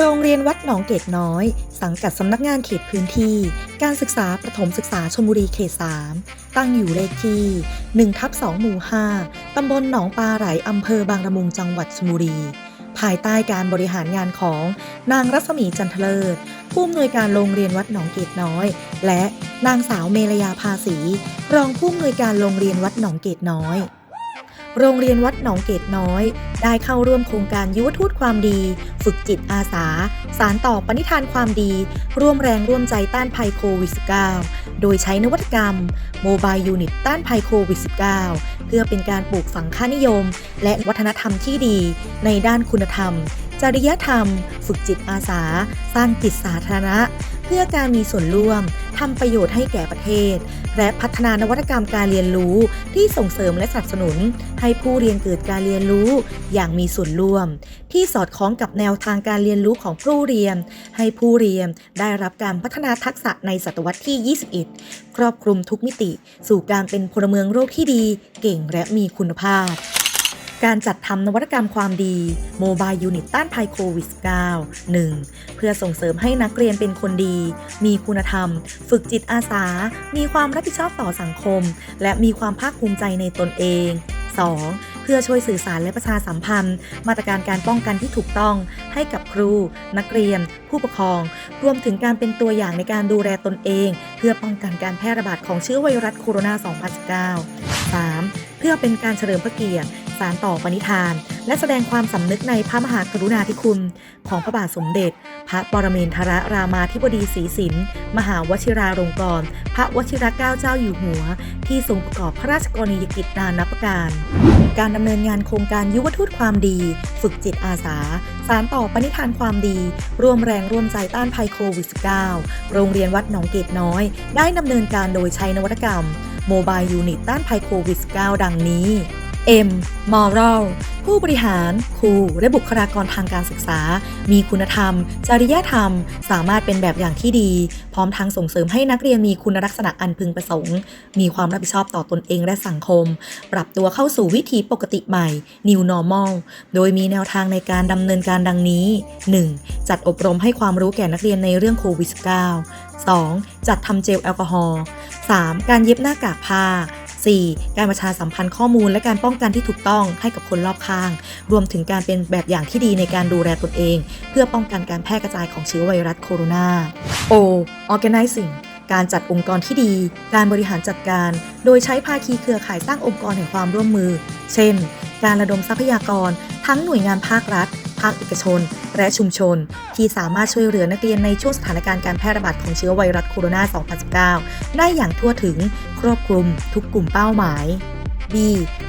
โรงเรียนวัดหนองเกตน้อย สังกัดสำนักงานเขตพื้นที่ การศึกษาประถมศึกษาชลบุรีเขต 3 ตั้งอยู่เลขที่1ทับ2หมู่ 5 ตำบลหนองปลาไหลอำเภอบางละมุงจังหวัดชลบุรี ภายใต้การบริหารงานของนางรัศมีจันทเลิศผู้อำนวยการโรงเรียนวัดหนองเกตน้อย และนางสาวเมรยาภาษี รองผู้อำนวยการโรงเรียนวัดหนองเกตน้อย โรงเรียนวัดหนองเกตน้อย ได้เข้าร่วมโครงการยุวทูตความดี ฝึกจิตอาสา สารต่อปณิธานความดี ร่วมแรงร่วมใจต้านภัยโควิด -19 โดยใช้นวัตกรรมโมบายยูนิตต้านภัยโควิด -19 เพื่อเป็นการปลูกฝังค่านิยม และวัฒนธรรมที่ดี ในด้านคุณธรรม จริยธรรม ฝึกจิตอาสา สร้างจิตสาธารณะ เพื่อการมีส่วนร่วมทำประโยชน์ให้แก่ประเทศ และพัฒนานวัตกรรมการเรียนรู้ที่ส่งเสริมและสนับสนุน ให้ผู้เรียนเกิดการเรียนรู้อย่างมีส่วนร่วม ที่สอดคล้องกับแนวทางการเรียนรู้ของผู้เรียน ให้ผู้เรียนได้รับการพัฒนาทักษะในศตวรรษที่ 21 ครอบคลุมทุกมิติ สู่การเป็นพลเมืองโลกที่ดี เก่งและมีคุณภาพ การจัดทำนวัตกรรมความดีโมบายยูนิตต้านภัยโควิด -19 1. เพื่อส่งเสริมให้นักเรียนเป็นคนดี มีคุณธรรม ฝึกจิตอาสา มีความรับผิดชอบต่อสังคม และมีความภาคภูมิใจในตนเอง 2. เพื่อช่วยสื่อสารและประชาสัมพันธ์ มาตรการการป้องกันที่ถูกต้องให้กับครู นักเรียน ผู้ปกครอง รวมถึงการเป็นตัวอย่างในการดูแลตนเอง เพื่อป้องกันการแพร่ระบาดของเชื้อไวรัสโคโรนา 2019 3. เพื่อเป็นการเฉลิมพระเกียรติ สารต่อปณิธาน และแสดงความสำนึกในพระมหากรุณาธิคุณ ของพระบาทสมเด็จ พระปรเมนทรรามาธิบดีศรีสินมหาวชิราลงกรณ์พระวชิรเกล้าเจ้าอยู่หัว ที่ทรงประกอบพระราชกรณียกิจนานับประการ การดำเนินงานโครงการยุวทูตความดี ฝึกจิตอาสา สารต่อปณิธานความดี ร่วมแรงร่วมใจต้านภัยโควิด -19 โรงเรียนวัดหนองเกตน้อย ได้ดำเนินการโดยใช้นวัตกรรมโมบายยูนิตต้านภัยโควิด -19 ดังนี้ M. Moral ผู้บริหาร ครู และบุคลากรทางการศึกษา มีคุณธรรม จริยธรรม สามารถเป็นแบบอย่างที่ดี พร้อมทั้งส่งเสริมให้นักเรียนมีคุณลักษณะอันพึงประสงค์ มีความรับผิดชอบต่อตนเองและสังคม ปรับตัวเข้าสู่วิถีปกติใหม่ New Normal โดยมีแนวทางในการดำเนินการดังนี้ 1. จัดอบรมให้ความรู้แก่นักเรียนในเรื่องโควิด -19 2. จัดทำเจลแอลกอฮอล์ 3. การเย็บหน้ากากผ้า 4. การประชาสัมพันธ์ข้อมูลและการป้องกันที่ถูกต้องให้กับคนรอบข้าง รวมถึงการเป็นแบบอย่างที่ดีในการดูแลตนเอง เพื่อป้องกันการแพร่กระจายของเชื้อไวรัสโคโรนา O. Organizing การจัดองค์กรที่ดี การบริหารจัดการ โดยใช้ภาคีเครือข่ายสร้างองค์กรแห่งความร่วมมือ เช่น การระดมทรัพยากร ทั้งหน่วยงานภาครัฐ ภาคเอกชน และชุมชน ที่สามารถช่วยเหลือนักเรียนในช่วงสถานการณ์การแพร่ระบาดของเชื้อไวรัสโคโรนา 2019 ได้อย่างทั่วถึงครอบคลุมทุกกลุ่มเป้าหมาย B.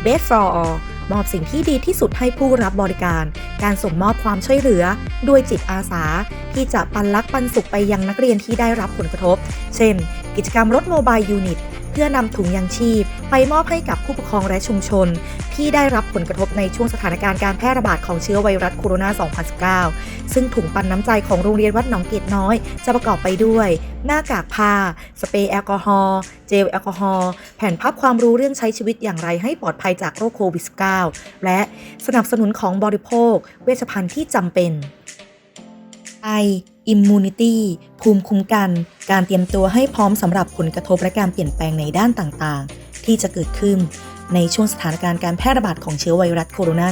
Best for all มอบสิ่งที่ดีที่สุดให้ผู้รับบริการ การส่งมอบความช่วยเหลือด้วยจิตอาสา ที่จะปันลักปันสุขไปยังนักเรียนที่ได้รับผลกระทบ เช่น กิจกรรมรถโมบายยูนิต พื่อนำถุงยางชีพ ไปมอบให้กับผู้ปกครองและชุมชน ที่ได้รับผลกระทบในช่วงสถานการณ์การแพร่ระบาดของเชื้อไวรัสโคโรนา 2019 ซึ่งถุงปันน้ำใจของโรงเรียนวัดหนองเกตน้อย จะประกอบไปด้วย หน้ากากผ้า สเปรย์แอลกอฮอล์เจลแอลกอฮอล์แผ่นพับความรู้เรื่องใช้ชีวิตอย่างไรให้ปลอดภัยจากโรคโควิด -19 และสนับสนุนของบริโภค เวชภัณฑ์ที่จำเป็น I Immunity ภูมิคุ้มกัน การเตรียมตัวให้พร้อมสำหรับผลกระทบและการเปลี่ยนแปลงในด้านต่างๆ ที่จะเกิดขึ้นในช่วงสถานการณ์การแพร่ระบาดของเชื้อไวรัสโคโรนา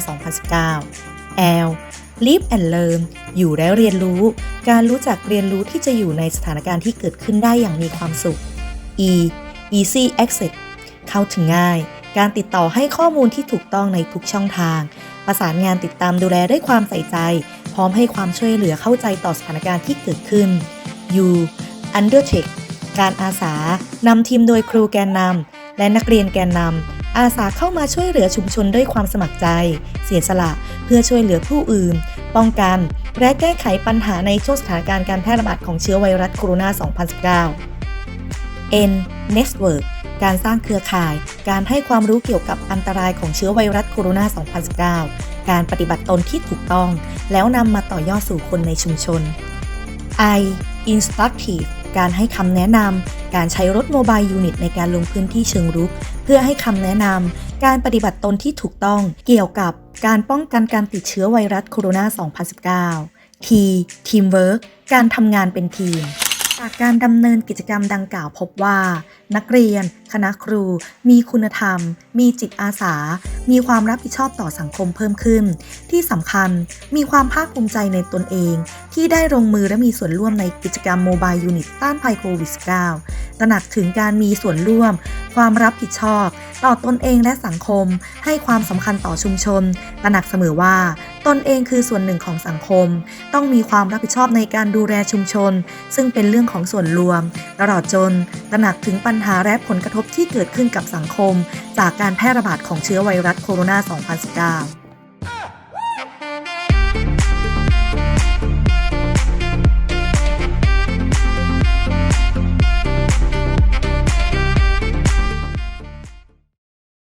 2019 L Live and Learn อยู่และเรียนรู้ การรู้จักเรียนรู้ที่จะอยู่ในสถานการณ์ที่เกิดขึ้นได้อย่างมีความสุข E Easy Access เข้าถึงง่าย การติดต่อให้ข้อมูลที่ถูกต้องในทุกช่องทาง ประสานงานติดตามดูแลด้วยความใส่ใจ พร้อมให้ความช่วยเหลือเข้าใจต่อสถานการณ์ที่เกิดขึ้น U Undertake การอาสานำทีมโดยครูแกนนำและนักเรียนแกนนำอาสาเข้ามาช่วยเหลือชุมชนด้วยความสมัครใจ เสียสละ เพื่อช่วยเหลือผู้อื่น ป้องกัน และแก้ไขปัญหาในช่วงสถานการณ์การแพร่ระบาดของเชื้อไวรัสโคโรนา 2019 N Network การสร้างเครือข่าย การให้ความรู้เกี่ยวกับอันตรายของเชื้อไวรัสโคโรนา 2019 การปฏิบัติตนที่ถูกต้อง แล้วนำมาต่อยอดสู่คนในชุมชน I Instructive การให้คำแนะนำ การใช้รถโมบายยูนิตในการลงพื้นที่เชิงรุก เพื่อให้คำแนะนำ การปฏิบัติตนที่ถูกต้อง เกี่ยวกับการป้องกันการติดเชื้อไวรัสโคโรนา 2019 T Teamwork การทำงานเป็นทีม จากการดำเนินกิจกรรมดังกล่าวพบว่า นักเรียน คณะครู มีคุณธรรม มีจิตอาสา มีความรับผิดชอบต่อสังคมเพิ่มขึ้น ที่สำคัญมีความภาคภูมิใจในตนเอง ที่ได้ลงมือและมีส่วนร่วมในกิจกรรมโมบายยูนิตต้านภัยโควิด -19 ตระหนักถึงการมีส่วนร่วม ความรับผิดชอบ ต่อตนเองและสังคม ให้ความสำคัญต่อชุมชนตระหนักเสมอว่า ตนเองคือส่วนหนึ่งของสังคม ต้องมีความรับผิดชอบในการดูแลชุมชน ซึ่งเป็นเรื่องของส่วนรวม ตลอดจนตระหนักถึงปัญหาและผลกระทบที่เกิดขึ้นกับสังคม จากการแพร่ระบาดของเชื้อไวรัสโคโรนา 2019